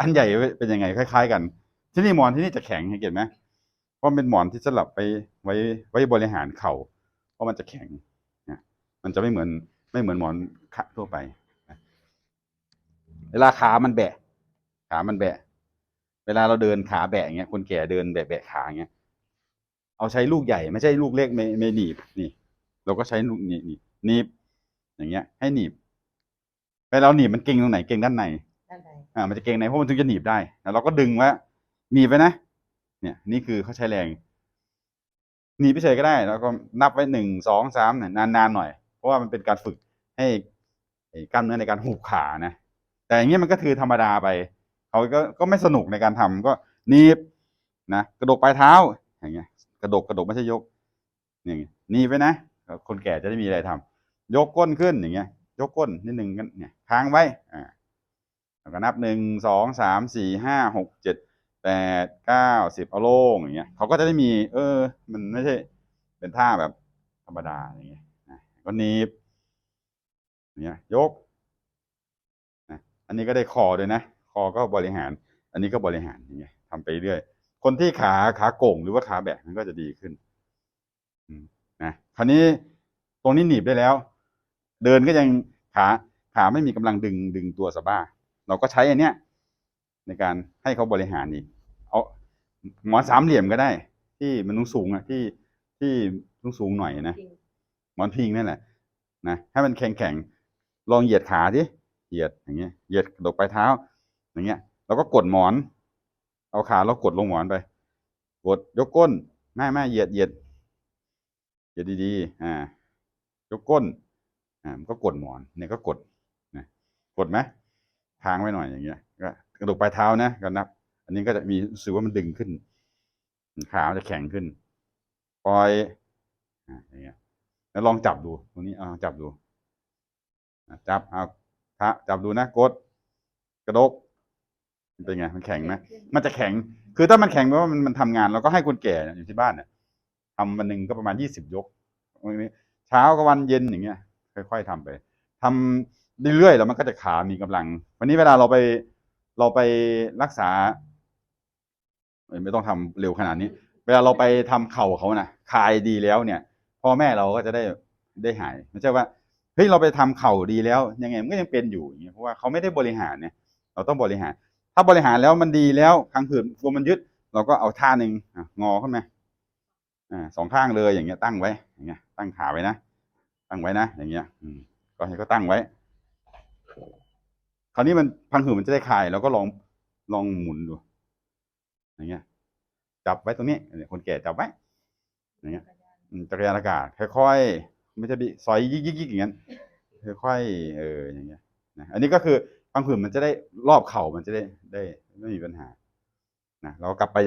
อันใหญ่เป็นยังไงคล้าย ๆ กัน ที่นี่หมอนที่นี่จะแข็งเห็นไหมเพราะเป็นหมอนที่สลับไปไว้ไว้บริหารเข่า เพราะมันจะแข็งนะมันจะไม่เหมือนไม่เหมือนหมอนขาทั่วไปเวลาขามันแบะ ขามันแบะ เวลาเราเดินขาแบะอย่างเงี้ยคนแก่เดินแบะแบะขาอย่างเงี้ย เอาใช้ลูกใหญ่ไม่ใช่ลูกเล็กไม่ไม่หนีบนี่ เราก็ใช้ลูกนี่นี่หนีบอย่างเงี้ย ให้หนีบเวลาเราหนีบมันเก่งตรงไหนเก่งด้านใน อ่ามันจะเก่งในเพราะมันถึงจะหนีบได้แล้วเราก็ดึงไว้หนีบไว้นะ เนี่ย นี่คือเขาใช้แรงหนีบไปเฉยก็ได้ แล้วก็นับไว้หนึ่งสองสามเนี่ยนานๆหน่อย เพราะว่ามันเป็นการฝึกให้กล้ามเนื้อในการหุบขานะแต่อย่างเงี้ยมันก็คือธรรมดาไปเขาก็ก็ไม่สนุกในการทำก็หนีบนะกระดกปลายเท้าอย่างเงี้ย กระดกกระดกไม่ใช่ยกอย่างเงี้ยหนีบไว้นะคนแก่จะได้มีอะไรทำยกก้นขึ้นอย่างเงี้ย ยกก้นนิดหนึ่งกันเนี่ยค้างไว้อ่า แล้วก็นับหนึ่งสองสามสี่ห้าหกเจ็ดแปดเก้าสิบเอาโล่งอย่างเงี้ยเขาก็จะได้มี เออ มันไม่ใช่ เป็นท่าแบบธรรมดาอย่างเงี้ยนะก็หนีบอย่างเงี้ยยกนะอันนี้ก็ได้คอด้วยนะ คอก็บริหาร อันนี้ก็บริหารอย่างเงี้ยทำไปเรื่อย คนที่ขาขาโก่งหรือว่าขาแบะมันก็จะดีขึ้นนะคราวนี้ตรงนี้หนีบได้แล้ว เดินก็ยังขาขาไม่มีกำลังดึงดึงตัวสะบ้า เราก็ใช้อันเนี้ยในการให้เขาบริหารอีก เอาหมอนสามเหลี่ยมก็ได้ ที่มันสูงๆอะที่ที่สูงสูงๆหน่อยนะจริงหมอนพิงนั่นแหละนะให้มันแข็งแข็งๆลองเหยียดขาดิเหยียดอย่างเงี้ยเหยียดกระดกปลายเท้า อย่างเงี้ยแล้วก็กดหมอน เอาขาแล้วกดลงหมอนไป กดยกก้นแม่แม่เหยียดเหยียดเหยียดดีๆอ่ายกก้นอ่ามันก็กดหมอนเนี่ยก็กดนะกดไหม ค้างไว้หน่อยอย่างเงี้ยก็กระดกปลายเท้านะก็นับ อันนี้ก็จะมีรู้สึกว่ามันดึงขึ้น ขามันจะแข็งขึ้น ปล่อยอ่าอย่างเงี้ย แล้วลองจับดูตรงนี้เอาจับดูอะจับเอาพระจับดูนะกด กระดกมันเป็นไง มันแข็งไหมมันจะแข็ง คือถ้ามันแข็งแปลว่ามันมันทำงานเราก็ให้คนแก่เนี่ยอยู่ที่บ้านเนี่ยทำวันหนึ่งก็ประมาณยี่สิบยกวันนี้เช้ากับวันเย็นอย่างเงี้ย ค่อย ๆทำไปทำ เรื่อยๆแล้วมันก็จะขามีกำลัง วันนี้เวลาเราไปเราไปรักษา ไม่ต้องทำเร็วขนาดนี้ เวลาเราไปทำเข่าเขานะคลายดีแล้วเนี่ย พ่อแม่เราก็จะได้ได้หายไม่ใช่ว่าเฮ้ยเราไปทำเข่าดีแล้วยังไงมันก็ยังเป็นอยู่อย่างเงี้ยเพราะว่าเขาไม่ได้บริหารเนี่ย เราต้องบริหาร ถ้าบริหารแล้วมันดีแล้วครั้งผืนกลัวมันยึด เราก็เอาท่าหนึ่งงอขึ้นมาอ่าสองข้างเลยอย่างเงี้ยตั้งไว้อย่างเงี้ยตั้งขาไว้นะตั้งไว้นะอย่างเงี้ย อืมก็ให้เขาตั้งไว้ คราวนี้มันพังผืดมันจะได้คลายเราก็ลองลองหมุนดู อย่างเงี้ย จับไว้ตรงนี้เนี่ยคนแก่จับไว้ อย่างเงี้ยจักรยานอากาศค่อยๆไม่ใช่บิซอยยิกยิกยิกอย่างนั้นค่อยๆเอออย่างเงี้ยนะอันนี้ก็คือพังผืดมันจะได้รอบเข่ามันจะได้ได้ไม่มีปัญหานะเรากลับไป